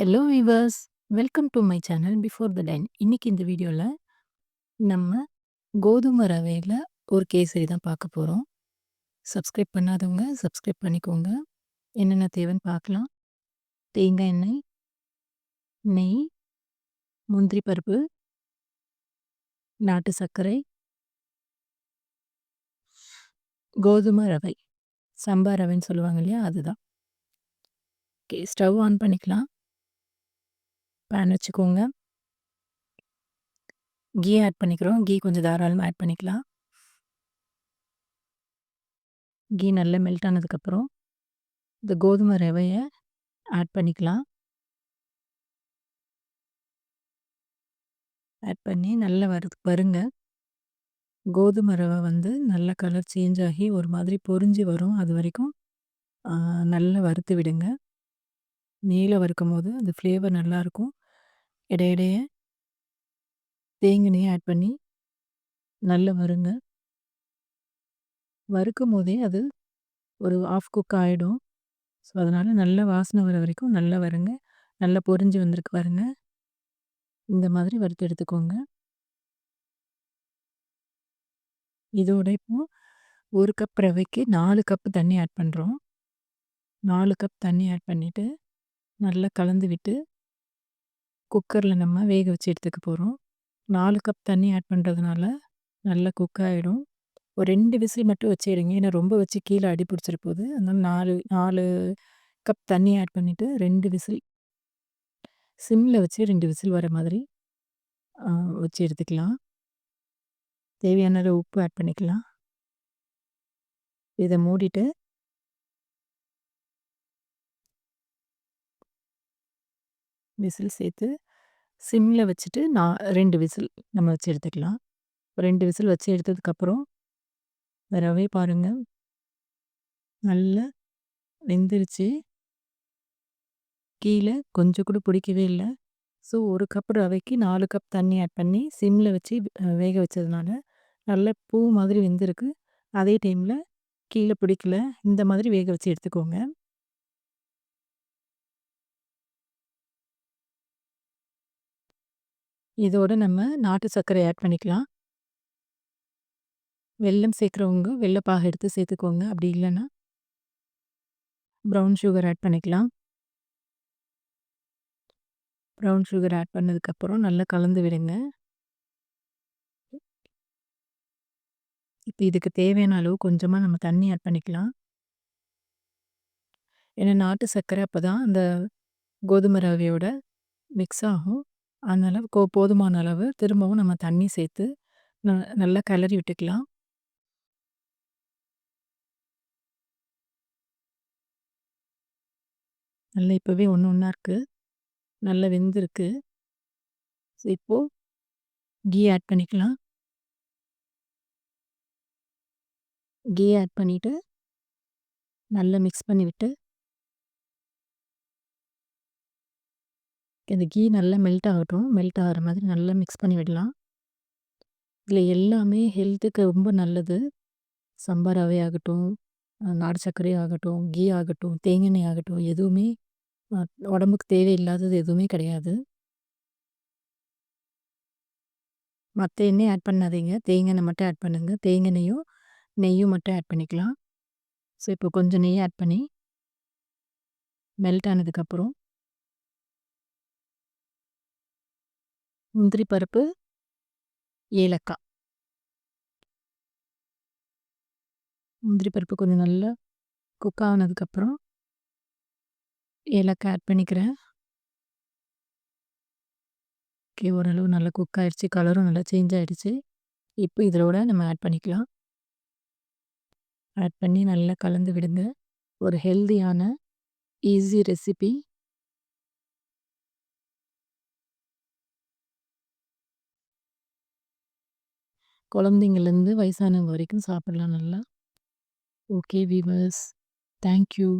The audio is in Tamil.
Hello viewers welcome to my channel before the dine இன்றைக்கி இந்த வீடியோவில் நம்ம கோதுமை ரவையில் ஒரு கேசரி தான் பார்க்க போகிறோம் சப்ஸ்கிரைப் பண்ணாதவங்க சப்ஸ்கிரைப் பண்ணிக்கோங்க. என்னென்ன தேவைன்னு பார்க்கலாம். தேங்காய் எண்ணெய் நெய் முந்திரி பருப்பு நாட்டு சர்க்கரை கோதுமை ரவை. சம்பா ரவைன்னு சொல்லுவாங்க இல்லையா அதுதான். ஓகே ஸ்டவ் ஆன் பண்ணிக்கலாம். பேன் வச்சுக்கோங்க. கீ ஆட் பண்ணிக்கிறோம். கீ கொஞ்சம் தாராளமாக ஆட் பண்ணிக்கலாம். கீ நல்லா மெல்ட் ஆனதுக்கப்புறம் இந்த கோதுமை ரவையை ஆட் பண்ணிக்கலாம். ஆட் பண்ணி நல்லா வறு வருங்க. கோதுமை ரவை வந்து நல்ல கலர் சேஞ்ச் ஆகி ஒரு மாதிரி பொரிஞ்சு வரும். அது வரைக்கும் நல்லா வறுத்து விடுங்க. நீளம் வறுக்கும் போது அந்த ஃப்ளேவர் நல்லாயிருக்கும் இடையிடையே தேங்கினையும் ஆட் பண்ணி நல்லா வருங்க வறுக்கும் போதே அது ஒரு ஆஃப் குக் ஆகிடும் ஸோ அதனால் நல்ல வாசனை வர வரைக்கும் நல்லா வருங்க நல்லா பொரிஞ்சு வந்திருக்கு பாருங்க. இந்த மாதிரி வறுத்து எடுத்துக்கோங்க. இதோட இப்போ ஒரு கப் ரவைக்கு நாலு கப் தண்ணி ஆட் பண்ணுறோம் நாலு கப் தண்ணி ஆட் பண்ணிவிட்டு நல்லா கலந்து விட்டு குக்கரில் நம்ம வேக வச்சு எடுத்துக்க போகிறோம் நாலு கப் தண்ணி ஆட் பண்ணுறதுனால நல்லா குக்காகிடும் ஒரு ரெண்டு விசில் மட்டும் வச்சுடுங்க. ஏன்னா ரொம்ப வச்சு கீழே அடி பிடிச்சிட அதனால் நாலு நாலு கப் தண்ணி ஆட் பண்ணிவிட்டு ரெண்டு விசில் சிம்மில் வச்சு ரெண்டு விசில் வர மாதிரி வச்சு எடுத்துக்கலாம். தேவையான உப்பு ஆட் பண்ணிக்கலாம். இதை மூடிட்டு விசில் சேர்த்து சிம்மில் வச்சுட்டு நான் ரெண்டு விசில் நம்ம வச்சு எடுத்துக்கலாம். ரெண்டு விசில் வச்சு எடுத்ததுக்கப்புறம் ரவை பாருங்கள் நல்லா வெந்துருச்சு. கீழே கொஞ்சம் கூட பிடிக்கவே இல்லை. ஸோ ஒரு கப் ரவைக்கு நாலு கப் தண்ணி ஆட் பண்ணி சிம்மில் வச்சு வேக வச்சதுனால நல்ல பூ மாதிரி வெந்திருக்கு. அதே டைமில் கீழே பிடிக்கல. இந்த மாதிரி வேக வச்சு எடுத்துக்கோங்க. இதோட நம்ம நாட்டு சர்க்கரை ஆட் பண்ணிக்கலாம். வெல்லம் சேர்க்குறவங்க வெள்ளப்பாக எடுத்து சேர்த்துக்கோங்க. அப்படி இல்லைன்னா ப்ரௌன் சுகர் ஆட் பண்ணிக்கலாம். ப்ரௌன் சுகர் ஆட் பண்ணதுக்கப்புறம் நல்லா கலந்து விடுங்க. இப்போ இதுக்கு தேவையான அளவு கொஞ்சமாக நம்ம தண்ணி ஆட் பண்ணிக்கலாம். ஏன்னா நாட்டு சர்க்கரை அப்போ தான் அந்த கோதுமை ரவையோட மிக்ஸ் ஆகும். அதனால் கோ போதுமான அளவு திரும்பவும் நம்ம தண்ணி சேர்த்து நல்லா கிளறி விட்டுக்கலாம். நல்லா இப்போவே ஒன்று ஒன்றா இருக்குது நல்லா வெந்திருக்கு. இப்போது கீ ஆட் பண்ணிக்கலாம். கீ ஆட் பண்ணிவிட்டு நல்லா மிக்ஸ் பண்ணிவிட்டு இந்த கீ நல்லா மெல்ட் ஆகட்டும். மெல்ட் ஆகிற மாதிரி நல்லா மிக்ஸ் பண்ணி விடலாம். இதில் எல்லாமே ஹெல்த்துக்கு ரொம்ப நல்லது. சம்பா ரவை ஆகட்டும் நாடு சர்க்கரை ஆகட்டும் கீ ஆகட்டும் தேங்காய் ஆகட்டும் எதுவுமே உடம்புக்கு தேவையில்லாதது எதுவுமே கிடையாது. மற்ற எண்ணெய் ஆட் பண்ணாதீங்க. தேங்காய் மட்டும் ஆட் பண்ணுங்கள் தேங்காய் நெய்யும் நெய்யும் மட்டும் ஆட் பண்ணிக்கலாம். ஸோ இப்போ கொஞ்சம் நெய் ஆட் பண்ணி மெல்ட் ஆனதுக்கப்புறம் முந்திரி பருப்பு ஏலக்காய். முந்திரி பருப்பு கொஞ்சம் நல்லா குக் ஆனதுக்கப்புறம் ஏலக்காய் ஆட் பண்ணிக்கிறேன். ஓகே ஓரளவு நல்லா குக் ஆகிடுச்சி கலரும் நல்லா சேஞ்ச் ஆகிடுச்சி இப்போ இதோட நம்ம ஆட் பண்ணிக்கலாம். ஆட் பண்ணி நல்லா கலந்து விடுங்க. ஒரு ஹெல்தியான ஈஸி ரெசிபி குழந்தைங்கள்லேருந்து வயசானவங்க வரைக்கும் சாப்பிட்லாம் நல்லா. Okay viewers thank you